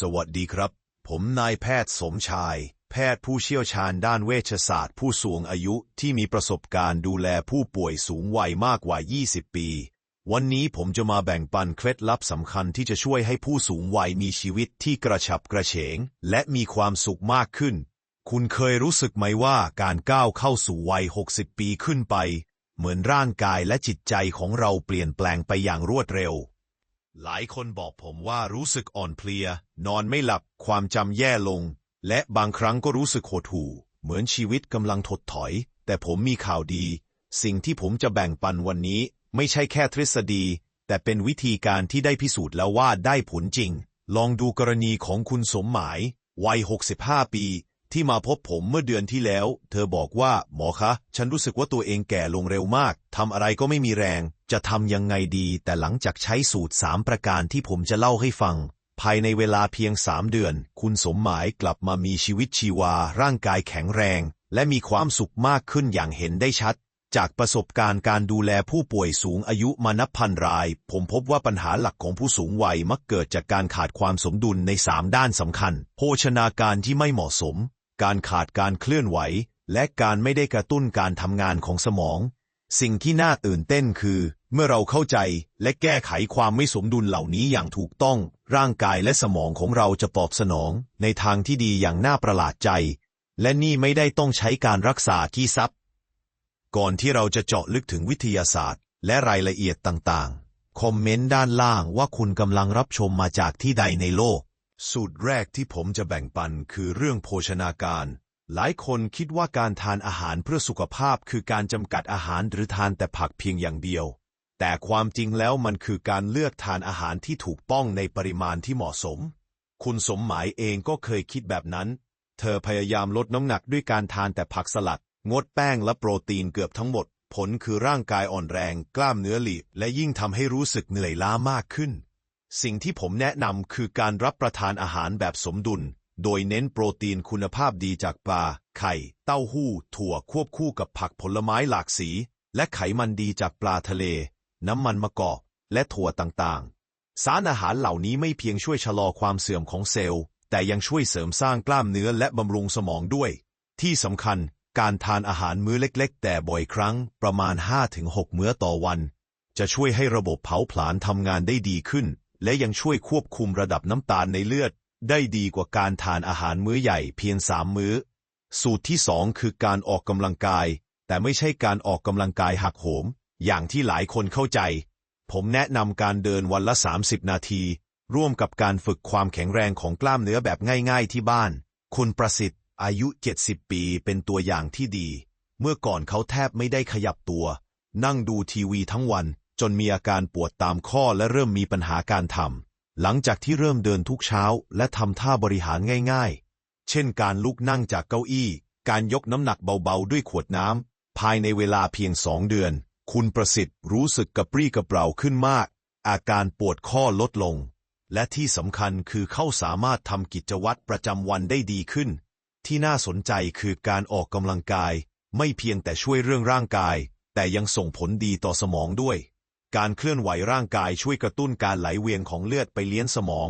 สวัสดีครับ ผมนายแพทย์สมชาย แพทย์ผู้เชี่ยวชาญด้านเวชศาสตร์ ผู้สูงอายุที่มีประสบการณ์ดูแลผู้ป่วยสูงวัยมากกว่า 20 ปี วันนี้ผมจะมาแบ่งปันเคล็ดลับสำคัญที่จะช่วยให้ผู้สูงวัยมีชีวิตที่กระฉับกระเฉง และมีความสุขมากขึ้น คุณเคยรู้สึกไหมว่าการก้าวเข้าสู่วัย 60 ปีขึ้นไป เหมือนร่างกายและจิตใจของเราเปลี่ยนแปลงไปอย่างรวดเร็ว หลายคนบอกผมว่ารู้สึกอ่อนเพลีย นอนไม่หลับความจำแย่ลง และบางครั้งก็รู้สึกหดหู่ เหมือนชีวิตกำลังถดถอย แต่ผมมีข่าวดี สิ่งที่ผมจะแบ่งปันวันนี้ ไม่ใช่แค่ทฤษฎี แต่เป็นวิธีการที่ได้พิสูจน์แล้วว่าได้ผลจริง ลองดูกรณีของคุณสมหมาย วัย 65 ปี ที่มาพบผมเมื่อเดือนที่แล้ว เธอบอกว่าหมอคะ ฉันรู้สึกว่าตัวเองแก่ลงเร็วมากทำอะไรก็ไม่มีแรง จะทำยังไงดี แต่หลังจากใช้สูตร3ประการที่ผมจะเล่าให้ฟัง ภายในเวลาเพียง3เดือน คุณสมหมายกลับมามีชีวิตชีวา ร่างกายแข็งแรง และมีความสุขมากขึ้นอย่างเห็นได้ชัด จากประสบการณ์การดูแลผู้ป่วยสูงอายุมานับพันราย ผมพบว่าปัญหาหลักของผู้สูงวัยมักเกิดจากการขาดความสมดุลใน3ด้านสำคัญ โภชนาการที่ไม่เหมาะสม การขาดการเคลื่อนไหว และการไม่ได้กระตุ้นการทำงานของสมอง สิ่งที่น่าตื่นเต้นคือ เมื่อเราเข้าใจและแก้ไขความไม่สมดุลเหล่านี้อย่างถูกต้อง ร่างกายและสมองของเราจะตอบสนอง ในทางที่ดีอย่างน่าประหลาดใจ และนี่ไม่ได้ต้องใช้การรักษาที่ซับก่อนที่เราจะเจาะลึกถึงวิทยาศาสตร์ และรายละเอียดต่างๆ คอมเมนต์ด้านล่างว่าคุณกำลังรับชมมาจากที่ใดในโลก สูตรแรกที่ผมจะแบ่งปันคือเรื่องโภชนาการ หลายคนคิดว่าการทานอาหารเพื่อสุขภาพคือการจำกัดอาหารหรือทานแต่ผักเพียงอย่างเดียว แต่ความจริงแล้วมันคือการเลือกทานอาหารที่ถูกต้องในปริมาณที่เหมาะสม คุณสมหมายเองก็เคยคิดแบบนั้น เธอพยายามลดน้ำหนักด้วยการทานแต่ผักสลัด งดแป้งและโปรตีนเกือบทั้งหมด ผลคือร่างกายอ่อนแรง กล้ามเนื้อหลีบและยิ่งทำให้รู้สึกเหนื่อยล้ามากขึ้น สิ่งที่ผมแนะนำคือการรับประทานอาหารแบบสมดุล โดยเน้นโปรตีนคุณภาพดีจากปลา ไข่ เต้าหู้ ถั่วควบคู่กับผักผลไม้หลากสี และไขมันดีจากปลาทะเล น้ำมันมะกอก และถั่วต่างๆ สารอาหารเหล่านี้ไม่เพียงช่วยชะลอความเสื่อมของเซลล์ แต่ยังช่วยเสริมสร้างกล้ามเนื้อและบำรุงสมองด้วย ที่สำคัญการทานอาหารมื้อเล็ก ๆ แต่บ่อยครั้งประมาณ 5-6 มื้อต่อวัน จะช่วยให้ระบบเผาผลาญทำงานได้ดีขึ้น และยังช่วยควบคุมระดับน้ำตาลในเลือด ได้ดีกว่าการทานอาหารมื้อใหญ่เพียงสามมื้อ สูตรที่สองคือการออกกำลังกาย แต่ไม่ใช่การออกกำลังกายหักโหม อย่างที่หลายคนเข้าใจ ผมแนะนำการเดินวันละ 30 นาที ร่วมกับการฝึกความแข็งแรงของกล้ามเนื้อแบบง่าย ๆ ที่บ้าน คุณประสิทธิ์ อายุ 70 ปีเป็นตัวอย่างที่ดี เมื่อก่อนเขาแทบไม่ได้ขยับตัว นั่งดูทีวีทั้งวัน จนมีอาการปวดตามข้อและเริ่มมีปัญหาการทำหลังจากที่เริ่มเดินทุกเช้า และทำท่าบริหารง่าย ๆ เช่นการลุกนั่งจากเก้าอี้ การยกน้ำหนักเบาๆ ด้วยขวดน้ำภายในเวลาเพียงสองเดือน คุณประสิทธิ์รู้สึกกระปรี้กระเปร่าขึ้นมาก อาการปวดข้อลดลง และที่สำคัญคือเขาสามารถทำกิจวัตรประจำวันได้ดีขึ้น ที่น่าสนใจคือการออกกำลังกาย ไม่เพียงแต่ช่วยเรื่องร่างกาย แต่ยังส่งผลดีต่อสมองด้วย การเคลื่อนไหวร่างกายช่วยกระตุ้นการไหลเวียนของเลือดไปเลี้ยงสมอง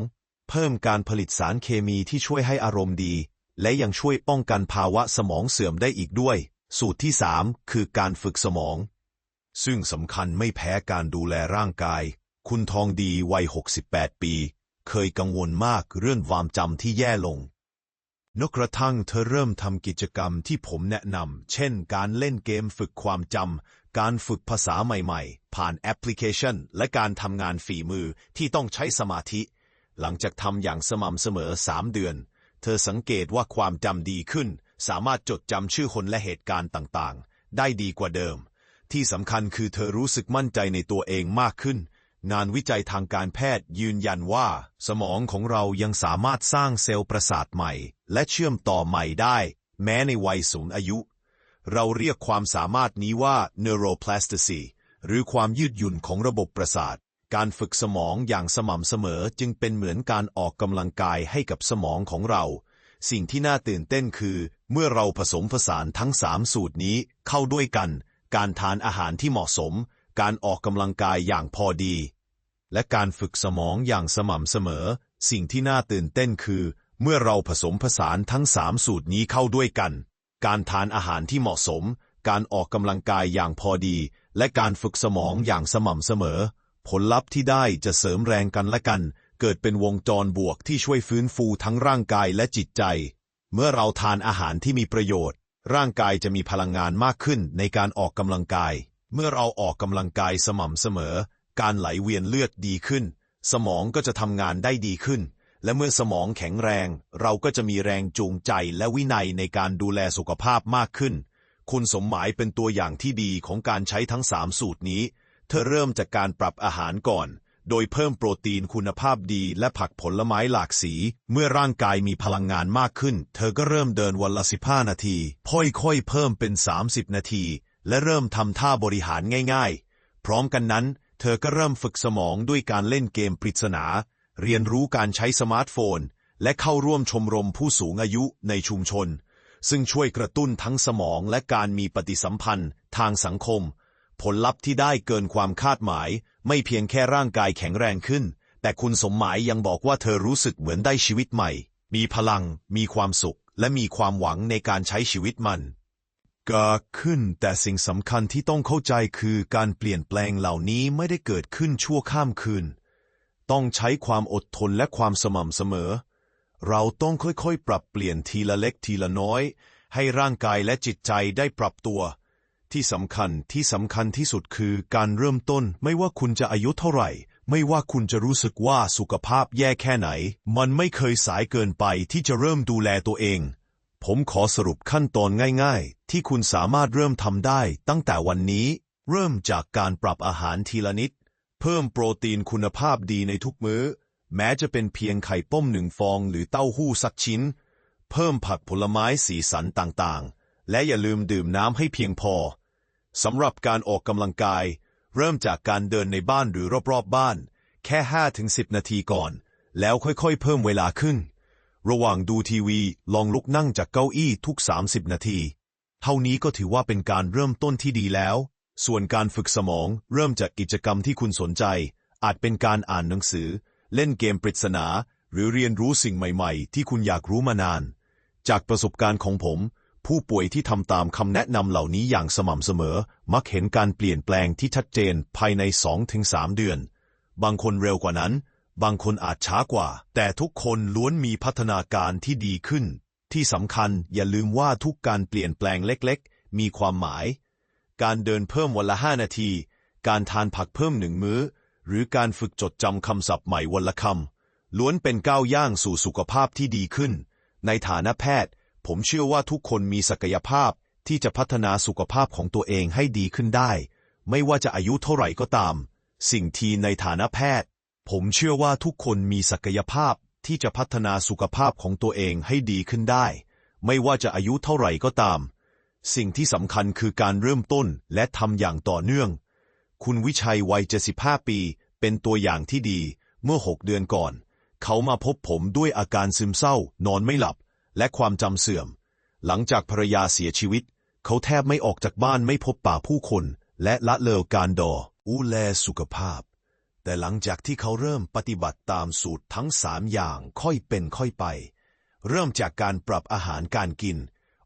เพิ่มการผลิตสารเคมีที่ช่วยให้อารมณ์ดี และยังช่วยป้องกันภาวะสมองเสื่อมได้อีกด้วย สูตรที่ 3 คือการฝึกสมอง ซึ่งสำคัญไม่แพ้การดูแลร่างกาย คุณทองดีวัย 68 ปี เคยกังวลมากเรื่องความจำที่แย่ลงนกกระทั่งเธอเริ่มทำกิจกรรมที่ผมแนะนำ เช่นการเล่นเกมฝึกความจำ การฝึกภาษาใหม่ๆ ผ่านแอปพลิเคชัน และการทำงานฝีมือที่ต้องใช้สมาธิ หลังจากทำอย่างสม่ำเสมอสามเดือน เธอสังเกตว่าความจำดีขึ้น สามารถจดจำชื่อคนและเหตุการณ์ต่างๆ ได้ดีกว่าเดิม ที่สำคัญคือเธอรู้สึกมั่นใจในตัวเองมากขึ้น งานวิจัยทางการแพทย์ยืนยันว่า สมองของเรายังสามารถสร้างเซลล์ประสาทใหม่ และเชื่อมต่อใหม่ได้ แม้ในวัยสูงอายุ เราเรียกความสามารถนี้ว่า neuroplasticity หรือความยืดหยุ่นของระบบประสาท การฝึกสมองอย่างสม่ำเสมอจึงเป็นเหมือนการออกกำลังกายให้กับสมองของเรา สิ่งที่น่าตื่นเต้นคือ เมื่อเราผสมผสานทั้งสามสูตรนี้เข้าด้วยกัน การทานอาหารที่เหมาะสม การออกกำลังกายอย่างพอดี และการฝึกสมองอย่างสม่ำเสมอ สิ่งที่น่าตื่นเต้นคือ เมื่อเราผสมผสานทั้งสามสูตรนี้เข้าด้วยกัน การทานอาหารที่เหมาะสม การออกกำลังกายอย่างพอดี และการฝึกสมองอย่างสม่ำเสมอ ผลลัพธ์ที่ได้จะเสริมแรงกันและกัน เกิดเป็นวงจรบวกที่ช่วยฟื้นฟูทั้งร่างกายและจิตใจ เมื่อเราทานอาหารที่มีประโยชน์ ร่างกายจะมีพลังงานมากขึ้นในการออกกำลังกาย เมื่อเราออกกำลังกายสม่ำเสมอ การไหลเวียนเลือดดีขึ้น สมองก็จะทำงานได้ดีขึ้น และเมื่อสมองแข็งแรง เราก็จะมีแรงจูงใจและวินัยในการดูแลสุขภาพมากขึ้น คุณสมหมายเป็นตัวอย่างที่ดีของการใช้ทั้งสามสูตรนี้ เธอเริ่มจากการปรับอาหารก่อน โดยเพิ่มโปรตีนคุณภาพดีและผักผลไม้หลากสี เมื่อร่างกายมีพลังงานมากขึ้น เธอก็เริ่มเดินวันละ15นาที ค่อยๆเพิ่มเป็น 30 นาที และเริ่มทำท่าบริหารง่าย ๆ พร้อมกันนั้น เธอก็เริ่มฝึกสมองด้วยการเล่นเกมปริศนา เรียนรู้การใช้สมาร์ทโฟน และเข้าร่วมชมรมผู้สูงอายุในชุมชน ซึ่งช่วยกระตุ้นทั้งสมองและการมีปฏิสัมพันธ์ ทางสังคม ผลลัพธ์ที่ได้เกินความคาดหมาย ไม่เพียงแค่ร่างกายแข็งแรงขึ้น แต่คุณสมหมายยังบอกว่าเธอรู้สึกเหมือนได้ชีวิตใหม่ มีพลัง มีความสุข และมีความหวังในการใช้ชีวิตมันก็ขึ้นแต่สิ่งสำคัญที่ต้องเข้าใจคือการเปลี่ยนแปลงเหล่านี้ไม่ได้เกิดขึ้นชั่วข้ามคืน ต้องใช้ความอดทนและความสม่ำเสมอ เราต้องค่อยๆ ปรับเปลี่ยนทีละเล็กทีละน้อย ให้ร่างกายและจิตใจได้ปรับตัว ที่สำคัญที่สำคัญที่สุดคือการเริ่มต้นไม่ว่าคุณจะอายุเท่าไหร่ ไม่ว่าคุณจะรู้สึกว่าสุขภาพแย่แค่ไหน มันไม่เคยสายเกินไปที่จะเริ่มดูแลตัวเอง ผมขอสรุปขั้นตอนง่าย ๆ ที่คุณสามารถเริ่มทำได้ตั้งแต่วันนี้ เริ่มจากการปรับอาหารทีละนิด เพิ่มโปรตีนคุณภาพดีในทุกมื้อ แม้จะเป็นเพียงไข่ต้มหนึ่งฟองหรือเต้าหู้สักชิ้น เพิ่มผักผลไม้สีสันต่างๆ และอย่าลืมดื่มน้ำให้เพียงพอสำหรับการออกกำลังกาย เริ่มจากการเดินในบ้านหรือรอบๆบ้าน แค่ 5-10 นาทีก่อน แล้วค่อยๆ เพิ่มเวลาขึ้น ระหว่างดูทีวีลองลุกนั่งจากเก้าอี้ทุก 30 นาที เท่านี้ก็ถือว่าเป็นการเริ่มต้นที่ดีแล้ว ส่วนการฝึกสมองเริ่มจากกิจกรรมที่คุณสนใจ อาจเป็นการอ่านหนังสือ เล่นเกมปริศนา หรือเรียนรู้สิ่งใหม่ๆ ที่คุณอยากรู้มานาน จากประสบการณ์ของผม ผู้ป่วยที่ทำตามคำแนะนำเหล่านี้อย่างสม่ำเสมอ มักเห็นการเปลี่ยนแปลงที่ชัดเจนภายใน 2-3 เดือน บางคนเร็วกว่านั้น บางคนอาจช้ากว่า แต่ทุกคนล้วนมีพัฒนาการที่ดีขึ้น ที่สำคัญอย่าลืมว่าทุกการเปลี่ยนแปลงเล็ก ๆ มีความหมาย การเดินเพิ่มวันละห้านาที การทานผักเพิ่มหนึ่งมื้อ หรือการฝึกจดจำคำศัพท์ใหม่วันละคำล้วนเป็นก้าวย่างสู่สุขภาพที่ดีขึ้น ในฐานะแพทย์ ผมเชื่อว่าทุกคนมีศักยภาพที่จะพัฒนาสุขภาพของตัวเองให้ดีขึ้นได้ ไม่ว่าจะอายุเท่าไหร่ก็ตาม สิ่งที่ในฐานะแพทย์ ผมเชื่อว่าทุกคนมีศักยภาพที่จะพัฒนาสุขภาพของตัวเองให้ดีขึ้นได้ ไม่ว่าจะอายุเท่าไหร่ก็ตาม สิ่งที่สำคัญคือการเริ่มต้นและทำอย่างต่อเนื่อง คุณวิชัยวัย 75 ปี เป็นตัวอย่างที่ดี เมื่อ 6 เดือนก่อน เขามาพบผมด้วยอาการซึมเศร้า นอนไม่หลับ และความจำเสื่อม หลังจากภรรยาเสียชีวิต เขาแทบไม่ออกจากบ้านไม่พบป่าผู้คน และละเลอการดออูแลสุขภาพ แต่หลังจากที่เขาเริ่มปฏิบัติตามสูตรทั้งสามอย่างค่อยเป็นค่อยไป เริ่มจากการปรับอาหารการกิน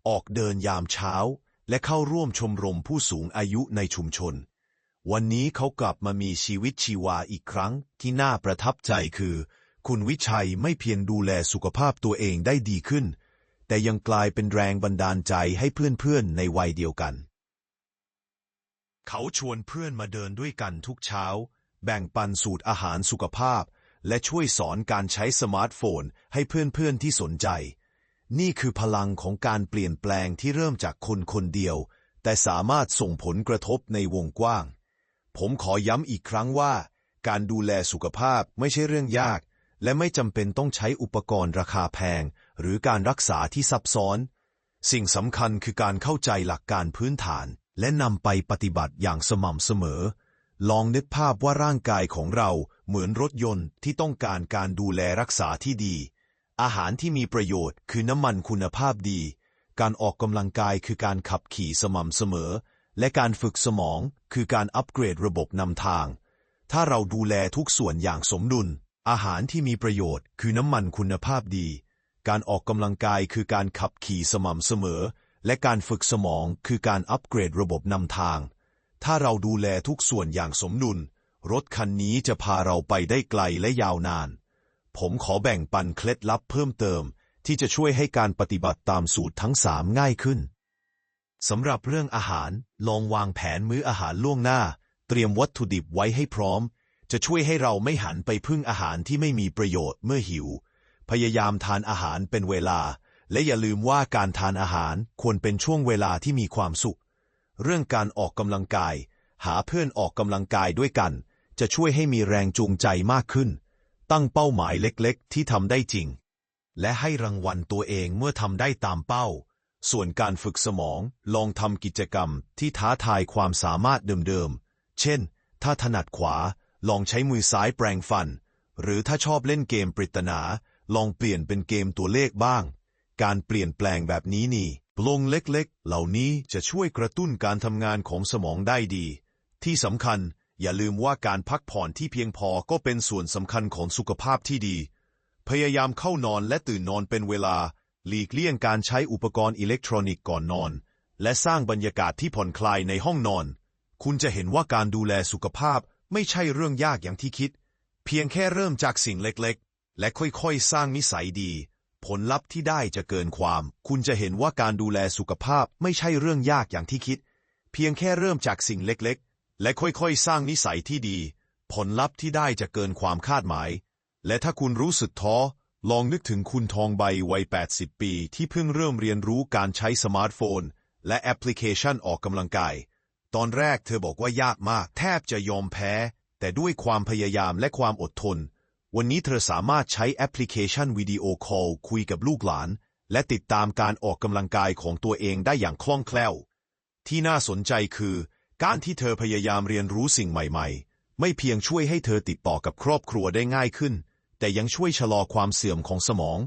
ออกเดินยามเช้า และเข้าร่วมชมรมผู้สูงอายุในชุมชน วันนี้เขากลับมามีชีวิตชีวาอีกครั้งที่น่าประทับใจคือ คุณวิชัยไม่เพียงดูแลสุขภาพตัวเองได้ดีขึ้น แต่ยังกลายเป็นแรงบันดาลใจให้เพื่อนๆในวัยเดียวกัน เขาชวนเพื่อนมาเดินด้วยกันทุกเช้า แบ่งปันสูตรอาหารสุขภาพ และช่วยสอนการใช้สมาร์ทโฟนให้เพื่อนๆที่สนใจ นี่คือพลังของการเปลี่ยนแปลงที่เริ่มจากคนคนเดียว แต่สามารถส่งผลกระทบในวงกว้าง ผมขอย้ำอีกครั้งว่า การดูแลสุขภาพไม่ใช่เรื่องยาก และไม่จำเป็นต้องใช้อุปกรณ์ราคาแพง หรือการรักษาที่ซับซ้อน สิ่งสำคัญคือการเข้าใจหลักการพื้นฐาน และนำไปปฏิบัติอย่างสม่ำเสมอ ลองนึกภาพว่าร่างกายของเราเหมือนรถยนต์ที่ต้องการการดูแลรักษาที่ดี อาหารที่มีประโยชน์คือน้ำมันคุณภาพดี การออกกำลังกายคือการขับขี่สม่ำเสมอ และการฝึกสมองคือการอัปเกรดระบบนำทาง ถ้าเราดูแลทุกส่วนอย่างสมดุล อาหารที่มีประโยชน์คือน้ำมันคุณภาพดี การออกกำลังกายคือการขับขี่สม่ำเสมอ และการฝึกสมองคือการอัปเกรดระบบนำทาง ถ้าเราดูแลทุกส่วนอย่างสมดุล รถคันนี้จะพาเราไปได้ไกลและยาวนาน ผมขอแบ่งปันเคล็ดลับเพิ่มเติม ที่จะช่วยให้การปฏิบัติตามสูตรทั้งสามง่ายขึ้นสำหรับเรื่องอาหารลองวางแผนมื้ออาหารล่วงหน้า เตรียมวัตถุดิบไว้ให้พร้อม จะช่วยให้เราไม่หันไปพึ่งอาหารที่ไม่มีประโยชน์เมื่อหิว พยายามทานอาหารเป็นเวลา และอย่าลืมว่าการทานอาหารควรเป็นช่วงเวลาที่มีความสุข เรื่องการออกกำลังกาย หาเพื่อนออกกำลังกายด้วยกัน จะช่วยให้มีแรงจูงใจมากขึ้น ตั้งเป้าหมายเล็กๆ ที่ทำได้จริง และให้รางวัลตัวเองเมื่อทำได้ตามเป้า ส่วนการฝึกสมองลองทำกิจกรรมที่ท้าทายความสามารถเดิมๆ เช่น ถ้าถนัดขวา ลองใช้มือซ้ายแปรงฟัน หรือถ้าชอบเล่นเกมปริศนา ลองเปลี่ยนเป็นเกมตัวเลขบ้าง การเปลี่ยนแปลงแบบนี้นี่ปลงเล็กๆ เหล่านี้จะช่วยกระตุ้นการทำงานของสมองได้ดี ที่สำคัญ อย่าลืมว่าการพักผ่อนที่เพียงพอก็เป็นส่วนสำคัญของสุขภาพที่ดี พยายามเข้านอนและตื่นนอนเป็นเวลา หลีกเลี่ยงการใช้อุปกรณ์อิเล็กทรอนิกส์ก่อนนอน และสร้างบรรยากาศที่ผ่อนคลายในห้องนอน คุณจะเห็นว่าการดูแลสุขภาพไม่ใช่เรื่องยากอย่างที่คิด เพียงแค่เริ่มจากสิ่งเล็กๆ และค่อยๆ สร้างนิสัยดี ผลลัพธ์ที่ได้จะเกินความ คุณจะเห็นว่าการดูแลสุขภาพไม่ใช่เรื่องยากอย่างที่คิด เพียงแค่เริ่มจากสิ่งเล็กๆ และค่อยๆ สร้างนิสัยที่ดี ผลลัพธ์ที่ได้จะเกินความคาดหมาย และถ้าคุณรู้สึกท้อ ลองนึกถึงคุณทองใบวัย 80 ปี ที่เพิ่งเริ่มเรียนรู้การใช้สมาร์ทโฟน และแอปพลิเคชันออกกำลังกาย ตอนแรกเธอบอกว่ายากมาก แทบจะยอมแพ้ แต่ด้วยความพยายามและความอดทน วันนี้เธอสามารถใช้แอปพลิเคชันวิดีโอคอลคุยกับลูกหลาน และติดตามการออกกำลังกายของตัวเองได้อย่างคล่องแคล่ว ที่น่าสนใจคือ การที่เธอพยายามเรียนรู้สิ่งใหม่ๆ ไม่เพียงช่วยให้เธอติดต่อกับครอบครัวได้ง่ายขึ้น แต่ยังช่วยชะลอความเสื่อมของสมอง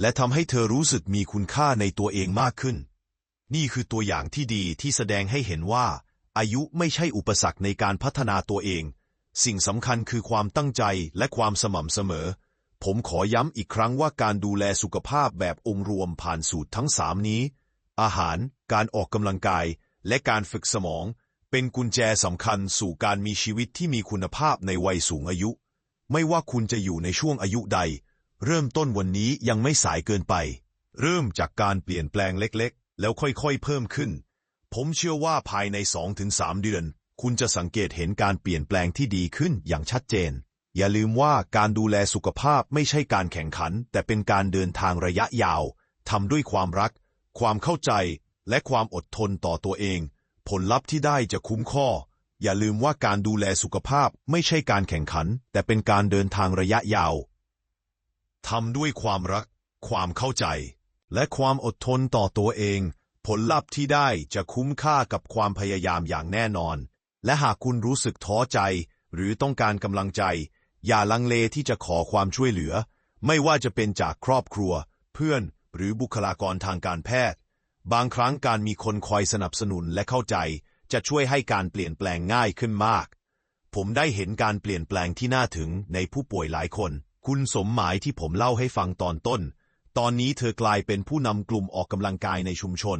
และทำให้เธอรู้สึกมีคุณค่าในตัวเองมากขึ้น นี่คือตัวอย่างที่ดีที่แสดงให้เห็นว่า อายุไม่ใช่อุปสรรคในการพัฒนาตัวเอง สิ่งสำคัญคือความตั้งใจและความสม่ำเสมอ ผมขอย้ำอีกครั้งว่าการดูแลสุขภาพแบบองค์รวมผ่านสูตรทั้งสามนี้ อาหาร การออกกำลังกาย และการฝึกสมอง เป็นกุญแจสำคัญสู่การมีชีวิตที่มีคุณภาพในวัยสูงอายุ ไม่ว่าคุณจะอยู่ในช่วงอายุใด เริ่มต้นวันนี้ยังไม่สายเกินไป เริ่มจากการเปลี่ยนแปลงเล็กๆ แล้วค่อยๆ เพิ่มขึ้น ผมเชื่อว่าภายใน 2-3 เดือน คุณจะสังเกตเห็นการเปลี่ยนแปลงที่ดีขึ้นอย่างชัดเจน อย่าลืมว่าการดูแลสุขภาพไม่ใช่การแข่งขัน แต่เป็นการเดินทางระยะยาวทำด้วยความรัก ความเข้าใจ และความอดทนต่อตัวเอง ผลลัพธ์ที่ได้จะคุ้มข้ออย่าลืมว่าการดูแลสุขภาพไม่ใช่การแข่งขัน แต่เป็นการเดินทางระยะยาวทำด้วยความรัก ความเข้าใจ และความอดทนต่อตัวเอง ผลลัพธ์ที่ได้จะคุ้มค่ากับความพยายามอย่างแน่นอน และหากคุณรู้สึกท้อใจ หรือต้องการกำลังใจ อย่าลังเลที่จะขอความช่วยเหลือ ไม่ว่าจะเป็นจากครอบครัว เพื่อน หรือบุคลากรทางการแพทย์ บางครั้งการมีคนคอยสนับสนุนและเข้าใจ จะช่วยให้การเปลี่ยนแปลงง่ายขึ้นมาก ผมได้เห็นการเปลี่ยนแปลงที่น่าถึงในผู้ป่วยหลายคน คุณสมหมายที่ผมเล่าให้ฟังตอนต้น ตอนนี้เธอกลายเป็นผู้นำกลุ่มออกกำลังกายในชุมชน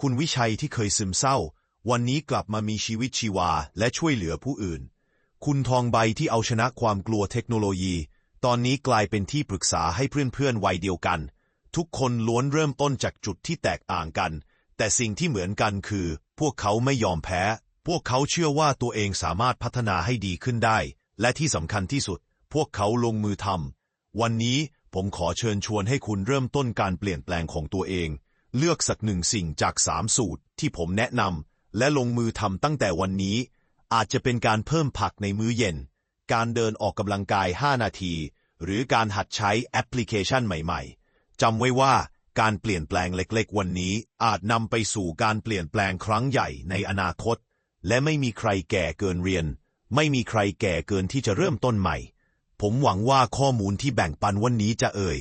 คุณวิชัยที่เคยซึมเศร้า วันนี้กลับมามีชีวิตชีวาและช่วยเหลือผู้อื่น คุณทองใบที่เอาชนะความกลัวเทคโนโลยี ตอนนี้กลายเป็นที่ปรึกษาให้เพื่อนๆวัยเดียวกัน ทุกคนล้วนเริ่มต้นจากจุดที่แตกต่างกัน แต่สิ่งที่เหมือนกันคือ พวกเขาไม่ยอมแพ้ พวกเขาเชื่อว่าตัวเองสามารถพัฒนาให้ดีขึ้นได้ และที่สำคัญที่สุด พวกเขาลงมือทำวันนี้ผมขอเชิญชวนให้คุณเริ่มต้นการเปลี่ยนแปลงของตัวเอง เลือกสักหนึ่งสิ่งจากสามสูตรที่ผมแนะนำและลงมือทำตั้งแต่วันนี้ อาจจะเป็นการเพิ่มผักในมื้อเย็น การเดินออกกำลังกาย 5 นาที หรือการหัดใช้แอปพลิเคชันใหม่ๆ จำไว้ว่าการเปลี่ยนแปลงเล็กๆ วันนี้อาจนำไปสู่การเปลี่ยนแปลงครั้งใหญ่ในอนาคต และไม่มีใครแก่เกินเรียน ไม่มีใครแก่เกินที่จะเริ่มต้นใหม่ ผมหวังว่าข้อมูลที่แบ่งปันวันนี้จะเอ่ย